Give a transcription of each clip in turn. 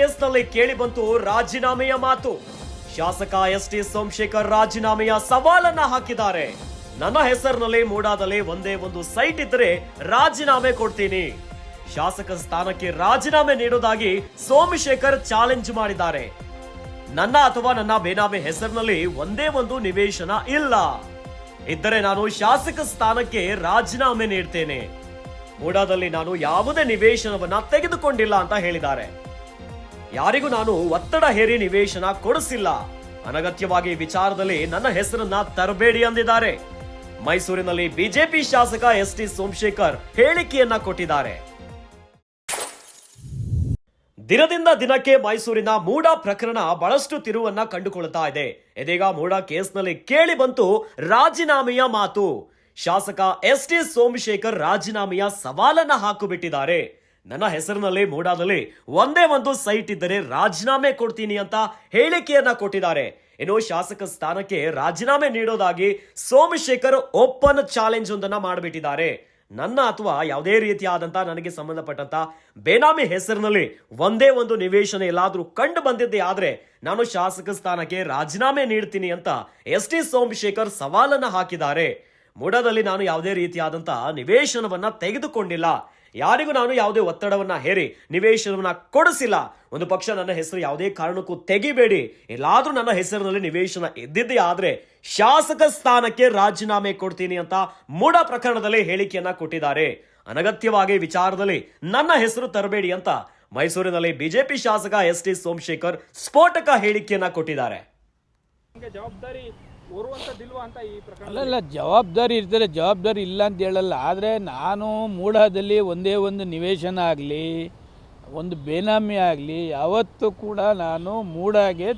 ಹೆಸರಿನಲ್ಲಿ ಕೇಳಿ ಬಂತು ರಾಜೀನಾಮೆಯ ಮಾತು. ಶಾಸಕ ಎಸ್ ಟಿ ಸೋಮಶೇಖರ್ ರಾಜೀನಾಮೆಯ ಸವಾಲನ್ನ ಹಾಕಿದ್ದಾರೆ. ನನ್ನ ಹೆಸರಿನಲ್ಲಿ ಮೂಡಾದಲ್ಲಿ ಒಂದೇ ಒಂದು ಸೈಟ್ ಇದ್ರೆ ರಾಜೀನಾಮೆ ಕೊಡ್ತೀನಿ. ಶಾಸಕ ಸ್ಥಾನಕ್ಕೆ ರಾಜೀನಾಮೆ ನೀಡೋದಾಗಿ ಸೋಮಶೇಖರ್ ಚಾಲೆಂಜ್ ಮಾಡಿದ್ದಾರೆ. ನನ್ನ ಅಥವಾ ನನ್ನ ಬೇನಾಮೆ ಹೆಸರಿನಲ್ಲಿ ಒಂದೇ ಒಂದು ನಿವೇಶನ ಇಲ್ಲ. ಇದ್ದರೆ ನಾನು ಶಾಸಕ ಸ್ಥಾನಕ್ಕೆ ರಾಜೀನಾಮೆ ನೀಡ್ತೇನೆ. ಮೂಡಾದಲ್ಲಿ ನಾನು ಯಾವುದೇ ನಿವೇಶನವನ್ನ ತೆಗೆದುಕೊಂಡಿಲ್ಲ ಅಂತ ಹೇಳಿದ್ದಾರೆ. ಯಾರಿಗೂ ನಾನು ಒತ್ತಡ ಹೇರಿ ನಿವೇಶನ ಕೊಡಿಸಿಲ್ಲ. ಅನಗತ್ಯವಾಗಿ ವಿಚಾರದಲ್ಲಿ ನನ್ನ ಹೆಸರನ್ನ ತರಬೇಡಿ ಅಂದಿದ್ದಾರೆ. ಮೈಸೂರಿನಲ್ಲಿ ಬಿಜೆಪಿ ಶಾಸಕ ಎಸ್ ಟಿ ಸೋಮಶೇಖರ್ ಹೇಳಿಕೆಯನ್ನ ಕೊಟ್ಟಿದ್ದಾರೆ. ದಿನದಿಂದ ದಿನಕ್ಕೆ ಮೈಸೂರಿನ ಮೂಡ ಪ್ರಕರಣ ಬಹಳಷ್ಟು ತಿರುವನ್ನ ಕಂಡುಕೊಳ್ತಾ ಇದೆ. ಇದೀಗ ಮೂಡ ಕೇಸ್ನಲ್ಲಿ ಕೇಳಿ ಬಂತು ರಾಜೀನಾಮೆಯ ಮಾತು. ಶಾಸಕ ಎಸ್ ಟಿ ಸೋಮಶೇಖರ್ ರಾಜೀನಾಮೆಯ ಸವಾಲನ್ನ ಹಾಕುಬಿಟ್ಟಿದ್ದಾರೆ. ನನ್ನ ಹೆಸರಿನಲ್ಲಿ ಮೂಡಾದಲ್ಲಿ ಒಂದೇ ಒಂದು ಸೈಟ್ ಇದ್ದರೆ ರಾಜೀನಾಮೆ ಕೊಡ್ತೀನಿ ಅಂತ ಹೇಳಿಕೆಯನ್ನ ಕೊಟ್ಟಿದ್ದಾರೆ. ಇನ್ನು ಶಾಸಕ ಸ್ಥಾನಕ್ಕೆ ರಾಜೀನಾಮೆ ನೀಡೋದಾಗಿ ಸೋಮಶೇಖರ್ ಓಪನ್ ಚಾಲೆಂಜ್ ಒಂದನ್ನ ಮಾಡಿಬಿಟ್ಟಿದ್ದಾರೆ. ನನ್ನ ಅಥವಾ ಯಾವುದೇ ರೀತಿಯಾದಂಥ ನನಗೆ ಸಂಬಂಧಪಟ್ಟಂತ ಬೇನಾಮಿ ಹೆಸರಿನಲ್ಲಿ ಒಂದೇ ಒಂದು ನಿವೇಶನ ಎಲ್ಲಾದ್ರೂ ಕಂಡು ಬಂದಿದ್ದೇ ಆದ್ರೆ ನಾನು ಶಾಸಕ ಸ್ಥಾನಕ್ಕೆ ರಾಜೀನಾಮೆ ನೀಡ್ತೀನಿ ಅಂತ ಎಸ್ ಟಿ ಸೋಮಶೇಖರ್ ಸವಾಲನ್ನ ಹಾಕಿದ್ದಾರೆ. ಮೂಡದಲ್ಲಿ ನಾನು ಯಾವುದೇ ರೀತಿಯಾದಂತಹ ನಿವೇಶನವನ್ನ ತೆಗೆದುಕೊಂಡಿಲ್ಲ. ಯಾರಿಗೂ ನಾನು ಯಾವುದೇ ಒತ್ತಡವನ್ನ ಹೇರಿ, ನಿವೇಶನವನ್ನ ಕೊಡಿಸಿಲ್ಲ. ಒಂದು ಪಕ್ಷ ನನ್ನ ಹೆಸರು ಯಾವುದೇ ಕಾರಣಕ್ಕೂ ತೆಗಿಬೇಡಿ. ಎಲ್ಲಾದ್ರೂ ನನ್ನ ಹೆಸರಿನಲ್ಲಿ ನಿವೇಶನ ಇದ್ದಿದ್ದೇ ಆದ್ರೆ ಶಾಸಕ ಸ್ಥಾನಕ್ಕೆ ರಾಜೀನಾಮೆ ಕೊಡ್ತೀನಿ ಅಂತ ಮೂಡ ಪ್ರಕರಣದಲ್ಲಿ ಹೇಳಿಕೆಯನ್ನ ಕೊಟ್ಟಿದ್ದಾರೆ. ಅನಗತ್ಯವಾಗಿ ವಿಚಾರದಲ್ಲಿ ನನ್ನ ಹೆಸರು ತರಬೇಡಿ ಅಂತ ಮೈಸೂರಿನಲ್ಲಿ ಬಿಜೆಪಿ ಶಾಸಕ ಎಸ್ ಟಿ ಸೋಮಶೇಖರ್ ಸ್ಫೋಟಕ ಹೇಳಿಕೆಯನ್ನ ಕೊಟ್ಟಿದ್ದಾರೆ. ಜವಾಬ್ದಾರಿ ಅಲ್ಲಲ್ಲ, ಜವಾಬ್ದಾರಿ ಇರ್ತಾರೆ, ಜವಾಬ್ದಾರಿ ಇಲ್ಲ ಅಂತ ಹೇಳಲ್ಲ. ಆದರೆ ನಾನು ಮೂಢದಲ್ಲಿ ಒಂದೇ ಒಂದು ನಿವೇಶನ ಆಗಲಿ, ಒಂದು ಬೇನಾಮಿ ಆಗಲಿ, ಯಾವತ್ತೂ ಕೂಡ ನಾನು ಮೂಢಾಗೆ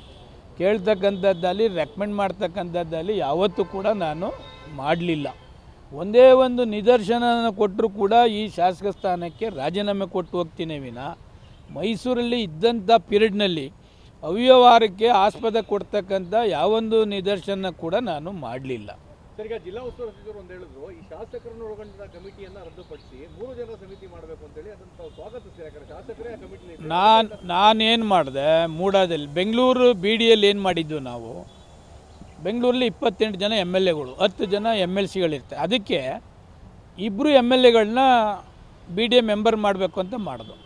ಕೇಳ್ತಕ್ಕಂಥದ್ದಲ್ಲಿ ರೆಕಮೆಂಡ್ ಮಾಡ್ತಕ್ಕಂಥದ್ದಲ್ಲಿ ಯಾವತ್ತೂ ಕೂಡ ನಾನು ಮಾಡಲಿಲ್ಲ. ಒಂದೇ ಒಂದು ನಿದರ್ಶನ ಕೊಟ್ಟರು ಕೂಡ ಈ ಶಾಸಕ ಸ್ಥಾನಕ್ಕೆ ರಾಜೀನಾಮೆ ಕೊಟ್ಟು ಹೋಗ್ತೀನಿ ವಿನ. ಮೈಸೂರಲ್ಲಿ ಇದ್ದಂಥ ಪೀರಿಯಡ್ನಲ್ಲಿ ಅವ್ಯವಹಾರಕ್ಕೆ ಆಸ್ಪದ ಕೊಡ್ತಕ್ಕಂಥ ಯಾವೊಂದು ನಿದರ್ಶನ ಕೂಡ ನಾನು ಮಾಡಲಿಲ್ಲ. ಸರ್ ಈಗ ಜಿಲ್ಲಾ ಉಸ್ತುವಾರಿ ಸಚಿವರು ಒಂದು ಹೇಳಿದ್ರು ಈ ಶಾಸಕರನ್ನು ಒಳಗೊಂಡ ಕಮಿಟಿಯನ್ನ ರದ್ದುಪಡಿಸಿ ಮೂರು ಜನರ ಸಮಿತಿ ಮಾಡಬೇಕು ಅಂತೇಳಿ ಅದನ್ನು ಸ್ವಾಗತಿಸ್ತೀರಿ? ಯಾಕಂದ್ರೆ ಶಾಸಕರೇ ಆ ಕಮಿಟಿ ನಾನು ನಾನೇನು ಮಾಡಿದೆ ಮೂಡಾದಲ್ಲಿ ಬೆಂಗಳೂರು ಬಿ ಡಿಯಲ್ಲಿ ಏನು ಮಾಡಿದ್ದು ನಾವು? ಬೆಂಗಳೂರಲ್ಲಿ ಇಪ್ಪತ್ತೆಂಟು ಜನ ಎಂ ಎಲ್ ಎಗಳು ಹತ್ತು ಜನ ಎಂ ಎಲ್ ಸಿಗಳಿರ್ತಾರೆ ಅದಕ್ಕೆ ಇಬ್ಬರು ಎಂ ಎಲ್ ಎಗಳನ್ನ ಬಿ ಡಿ ಎ ಮೆಂಬರ್ ಮಾಡಬೇಕು ಅಂತ ಮಾಡಿದ್ರು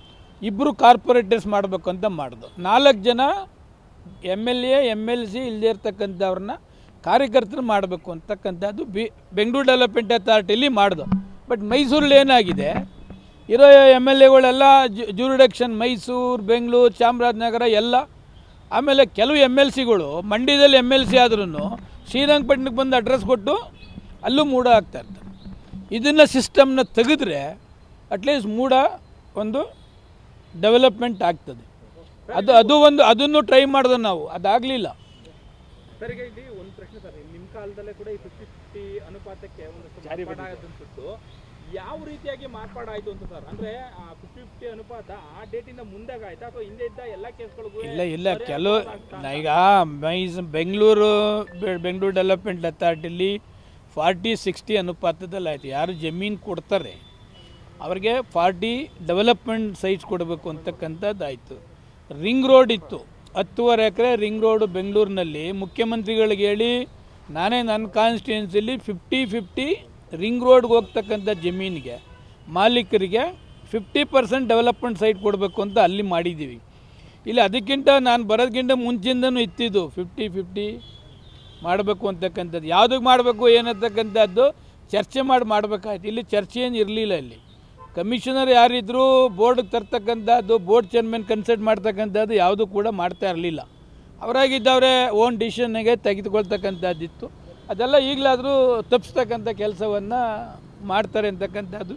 ಇಬ್ಬರು ಕಾರ್ಪೊರೇಟರ್ಸ್ ಮಾಡಬೇಕು ಅಂತ ಮಾಡಿದ್ರು ನಾಲ್ಕು ಜನ M L A, M L C ಇಲ್ಲದೇ ಇರ್ತಕ್ಕಂಥವ್ರನ್ನ ಕಾರ್ಯಕರ್ತರು ಮಾಡಬೇಕು ಅಂತಕ್ಕಂಥದ್ದು ಬಿ ಬೆಂಗಳೂರು ಡೆವಲಪ್ಮೆಂಟ್ ಅಥಾರಿಟಿಲಿ ಮಾಡಿದ್ರು ಬಟ್ ಮೈಸೂರಲ್ಲಿ ಏನಾಗಿದೆ? ಇರೋ ಎಂ ಎಲ್ ಎಗಳೆಲ್ಲ ಜೂರಿಡಕ್ಷನ್ ಮೈಸೂರು ಬೆಂಗಳೂರು ಚಾಮರಾಜನಗರ ಎಲ್ಲ. ಆಮೇಲೆ ಕೆಲವು ಎಂ ಎಲ್ ಸಿಗಳು ಮಂಡ್ಯದಲ್ಲಿ ಎಂ ಎಲ್ ಸಿ ಆದ್ರೂ ಶ್ರೀರಂಗಪಟ್ಟಣಕ್ಕೆ ಬಂದು ಅಡ್ರೆಸ್ ಕೊಟ್ಟು ಅಲ್ಲೂ ಮೂಡ ಆಗ್ತಾ ಇರ್ತಾರೆ ಇದನ್ನು ಸಿಸ್ಟಮ್ನ ತೆಗೆದ್ರೆ ಅಟ್ಲೀಸ್ಟ್ ಮೂಡ ಒಂದು ಡೆವಲಪ್ಮೆಂಟ್ ಆಗ್ತದೆ. ಅದು ಅದು ಒಂದು ಅದನ್ನು ಟ್ರೈ ಮಾಡಿದೆ ನಾವು ಅದಾಗಲಿಲ್ಲ. ಸರ್ ಈಗ ಇಲ್ಲಿ ಒಂದು ಪ್ರಶ್ನೆ ಸರ್ ನಿಮ್ಮ ಕಾಲದಲ್ಲೇ ಕೂಡ ಈ ಫಿಫ್ಟಿ ಫಿಫ್ಟಿ ಅನುಪಾತಕ್ಕೆ ಒಂದಷ್ಟು ಮಾರ್ಪಾಡಾದಂಥದ್ದು ಯಾವ ರೀತಿಯಾಗಿ ಮಾರ್ಪಾಡಾಯಿತು ಅಂತ ಸರ್? ಅಂದ್ರೆ ಫಿಫ್ಟಿ ಫಿಫ್ಟಿ ಅನುಪಾತ ಆ ಡೇಟಿಂದ ಮುಂದಾಗ ಆಯ್ತಾ? ಅಥವಾ ಹಿಂದೆ ಇದ್ದ ಎಲ್ಲ ಕೇಸ್ಗಳಿಗೂ ಇಲ್ಲ ಇಲ್ಲ ಕೆಲವು ಈಗ ಮೈಸ್ ಬೆಂಗಳೂರು ಬೆಂಗಳೂರು ಡೆವಲಪ್ಮೆಂಟ್ ಅಥಾರಿಟಿಲಿ ಫಾರ್ಟಿ ಸಿಕ್ಸ್ಟಿ ಅನುಪಾತದಲ್ಲಿ ಆಯಿತು ಯಾರು ಜಮೀನು ಕೊಡ್ತಾರೆ ಅವ್ರಿಗೆ ಫಾರ್ಟಿ ಡೆವಲಪ್ಮೆಂಟ್ ಸೈಟ್ಸ್ ಕೊಡಬೇಕು ಅಂತಕ್ಕಂಥದ್ದಾಯಿತು. ರಿಂಗ್ ರೋಡ್ ಇತ್ತು. ಹತ್ತುವರೆ ಎಕರೆ ರಿಂಗ್ ರೋಡು ಬೆಂಗಳೂರಿನಲ್ಲಿ ಮುಖ್ಯಮಂತ್ರಿಗಳಿಗೆ ಹೇಳಿ, ನಾನೇ ನನ್ನ ಕಾನ್ಸ್ಟಿಟ್ಯೂನ್ಸಿಲಿ ಫಿಫ್ಟಿ ಫಿಫ್ಟಿ ರಿಂಗ್ ರೋಡ್ಗೆ ಹೋಗ್ತಕ್ಕಂಥ ಜಮೀನಿಗೆ, ಮಾಲೀಕರಿಗೆ ಫಿಫ್ಟಿ ಪರ್ಸೆಂಟ್ ಡೆವಲಪ್ಮೆಂಟ್ ಸೈಟ್ ಕೊಡಬೇಕು ಅಂತ ಅಲ್ಲಿ ಮಾಡಿದ್ದೀವಿ. ಇಲ್ಲಿ ಅದಕ್ಕಿಂತ ನಾನು ಬರೋದಕ್ಕಿಂತ ಮುಂಚಿಂದನೂ ಇತ್ತಿದ್ದು ಫಿಫ್ಟಿ ಫಿಫ್ಟಿ ಮಾಡಬೇಕು ಅಂತಕ್ಕಂಥದ್ದು. ಯಾವುದಕ್ಕೆ ಮಾಡಬೇಕು ಏನಂತಕ್ಕಂಥದ್ದು ಚರ್ಚೆ ಮಾಡಿ ಮಾಡಬೇಕಾಯ್ತು. ಇಲ್ಲಿ ಚರ್ಚೆ ಏನು ಇರಲಿಲ್ಲ ಇಲ್ಲಿ. ಕಮಿಷನರ್ ಯಾರಿದ್ರು ಬೋರ್ಡ್ಗೆ ತರ್ತಕ್ಕಂಥದ್ದು, ಬೋರ್ಡ್ ಚೇರ್ಮನ್ ಕನ್ಸಲ್ಟ್ ಮಾಡ್ತಕ್ಕಂಥದ್ದು ಯಾವುದೂ ಕೂಡ ಮಾಡ್ತಾ ಇರಲಿಲ್ಲ. ಅವರಾಗಿದ್ದವರೇ ಓನ್ ಡಿಸಿಷನ್ಗೆ ತೆಗೆದುಕೊಳ್ತಕ್ಕಂಥದ್ದಿತ್ತು. ಅದೆಲ್ಲ ಈಗಲಾದರೂ ತಪ್ಪಿಸ್ತಕ್ಕಂಥ ಕೆಲಸವನ್ನು ಮಾಡ್ತಾರೆ ಅಂತಕ್ಕಂಥದ್ದು